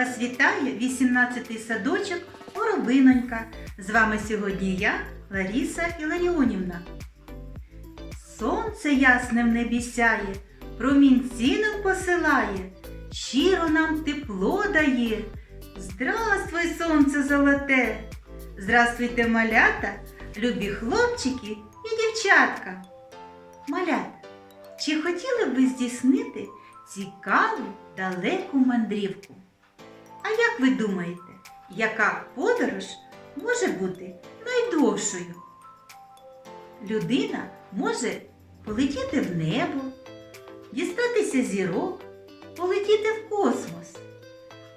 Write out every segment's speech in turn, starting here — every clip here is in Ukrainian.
Вас вітає 18-й садочок Воробинонька. З вами сьогодні я, Ларіса Іларіонівна. Сонце ясне в небі сяє, промінці нам посилає, щиро нам тепло дає. Здравствуй, сонце золоте! Здравствуйте, малята, любі хлопчики і дівчатка. Малята, чи хотіли б ви здійснити цікаву далеку мандрівку? А як ви думаєте, яка подорож може бути найдовшою? Людина може полетіти в небо, дістатися зірок, полетіти в космос.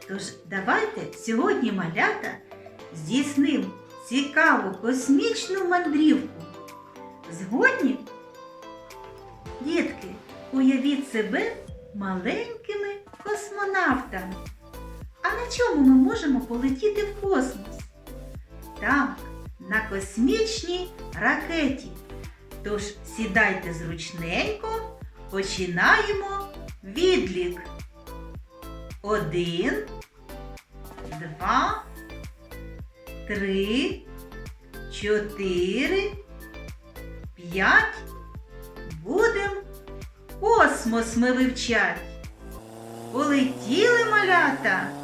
Тож давайте сьогодні малята здійснимо цікаву космічну мандрівку. Згодні? Дітки, уявіть себе маленькими космонавтами. А на чому ми можемо полетіти в космос? Так, на космічній ракеті. Тож сідайте зручненько, починаємо відлік. Один, два, три, чотири, п'ять. Будем космос ми вивчать. Полетіли малята.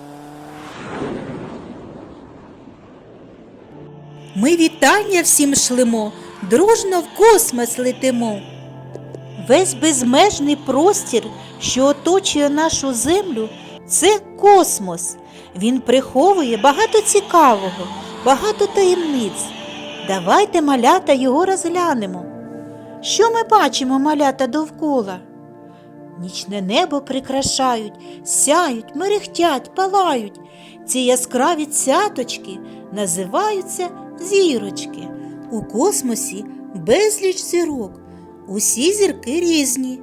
Ми вітання всім шлемо, дружно в космос летимо. Весь безмежний простір, що оточує нашу землю, це космос. Він приховує багато цікавого, багато таємниць. Давайте малята його розглянемо. Що ми бачимо, малята довкола? Нічне небо прикрашають, сяють, мерехтять, палають. Ці яскраві цяточки називаються зірочки. У космосі безліч зірок. Усі зірки різні.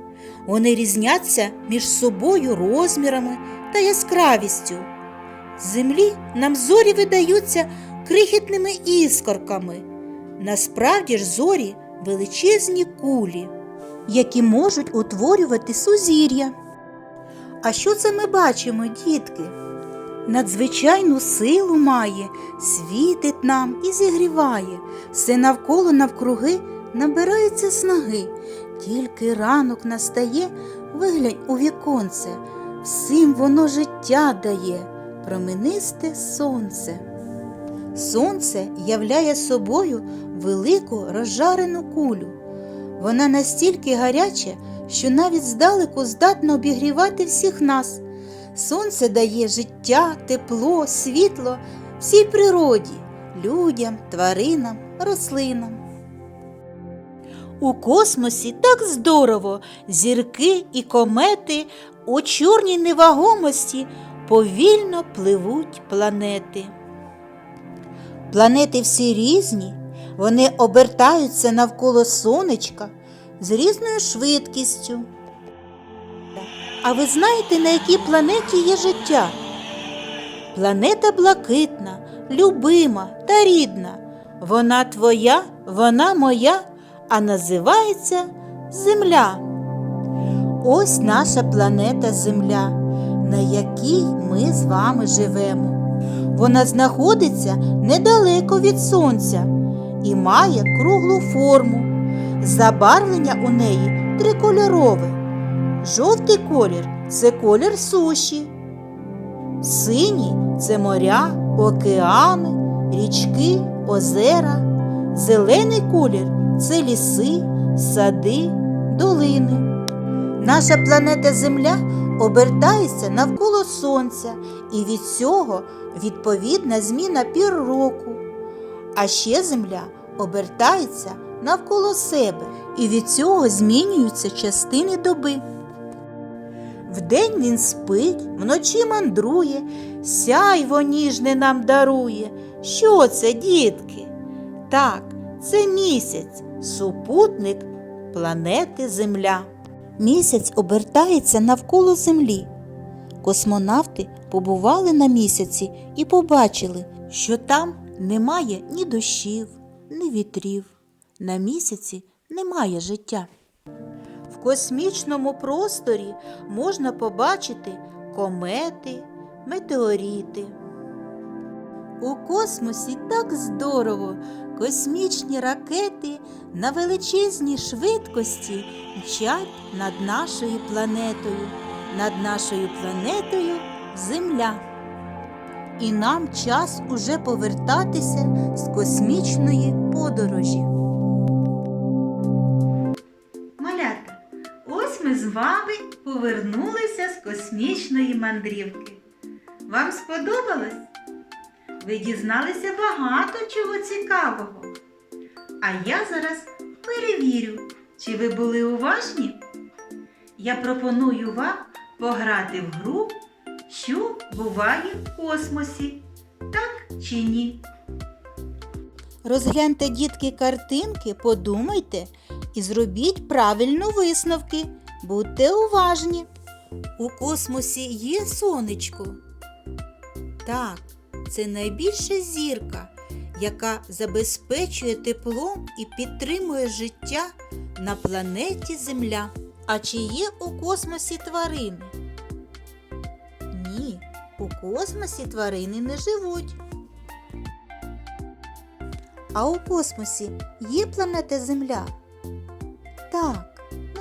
Вони різняться між собою розмірами та яскравістю. Землі нам зорі видаються крихітними іскорками. Насправді ж зорі величезні кулі, які можуть утворювати сузір'я. А що це ми бачимо, дітки? Надзвичайну силу має, світить нам і зігріває, все навколо навкруги набирається снаги. Тільки ранок настає, виглянь у віконце, всім воно життя дає, променисте сонце. Сонце являє собою велику розжарену кулю. Вона настільки гаряча, що навіть здалеку здатна обігрівати всіх нас. Сонце дає життя, тепло, світло всій природі, людям, тваринам, рослинам. У космосі так здорово зірки і комети у чорній невагомості повільно пливуть планети. Планети всі різні, вони обертаються навколо сонечка з різною швидкістю. А ви знаєте, на якій планеті є життя? Планета блакитна, любима та рідна. Вона твоя, вона моя, а називається Земля. Ось наша планета Земля, на якій ми з вами живемо. Вона знаходиться недалеко від Сонця і має круглу форму. Забарвлення у неї трикольорове. Жовтий колір це колір суші. Синій це моря, океани, річки, озера. Зелений колір це ліси, сади, долини. Наша планета Земля обертається навколо Сонця, і від цього відповідна зміна пір року. А ще Земля обертається навколо себе, і від цього змінюються частини доби. Вдень він спить, вночі мандрує, сяйво ніжне нам дарує. Що це, дітки? Так, це місяць, супутник планети Земля. Місяць обертається навколо Землі. Космонавти побували на місяці і побачили, що там немає ні дощів, ні вітрів. На місяці немає життя. Космічному просторі можна побачити комети, метеорити. У космосі так здорово. Космічні ракети на величезній швидкості мчать над нашою планетою, над нашою планетою Земля. І нам час уже повертатися з космічної подорожі. Вами повернулися з космічної мандрівки. Вам сподобалось? Ви дізналися багато чого цікавого. А я зараз перевірю, чи ви були уважні. Я пропоную вам пограти в гру, що буває в космосі, так чи ні. Розгляньте, дітки, картинки, подумайте і зробіть правильно висновки. Будьте уважні. У космосі є сонечко. Так, це найбільша зірка, яка забезпечує теплом і підтримує життя на планеті Земля. А чи є у космосі тварини? Ні, у космосі тварини не живуть. А у космосі є планета Земля? Так,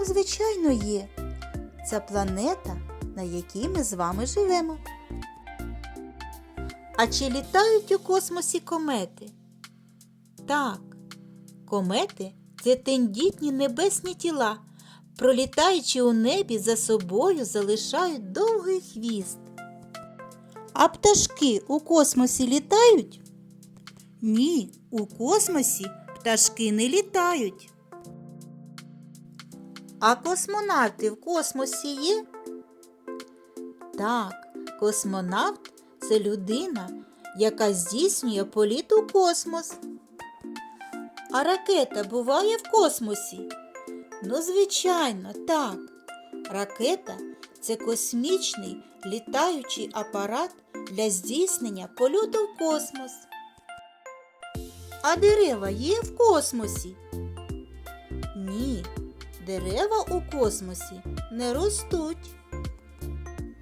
звичайно є. Це планета, на якій ми з вами живемо. А чи літають у космосі комети? Так, комети це тендітні небесні тіла, пролітаючи у небі за собою залишають довгий хвіст. А пташки у космосі літають? Ні, у космосі пташки не літають. А космонавти в космосі є? Так, космонавт це людина, яка здійснює політ у космос. А ракета буває в космосі? Ну, звичайно, так. Ракета це космічний літаючий апарат для здійснення польоту в космос. А дерева є в космосі? Ні, дерева у космосі не ростуть.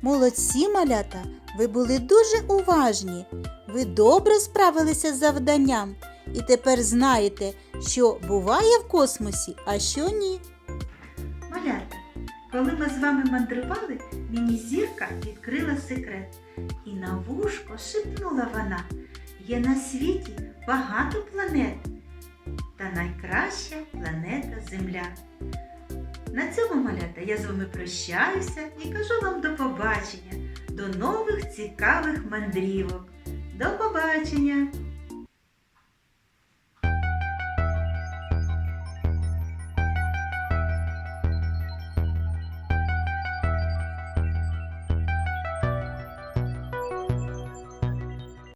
Молодці, малята, ви були дуже уважні. Ви добре справилися з завданням і тепер знаєте, що буває в космосі, а що ні. Малята, коли ми з вами мандрували, мені зірка відкрила секрет. І на вушко шепнула вона. Є на світі багато планет. Та найкраща планета Земля. На цьому малята я з вами прощаюся і кажу вам до побачення, до нових цікавих мандрівок. До побачення!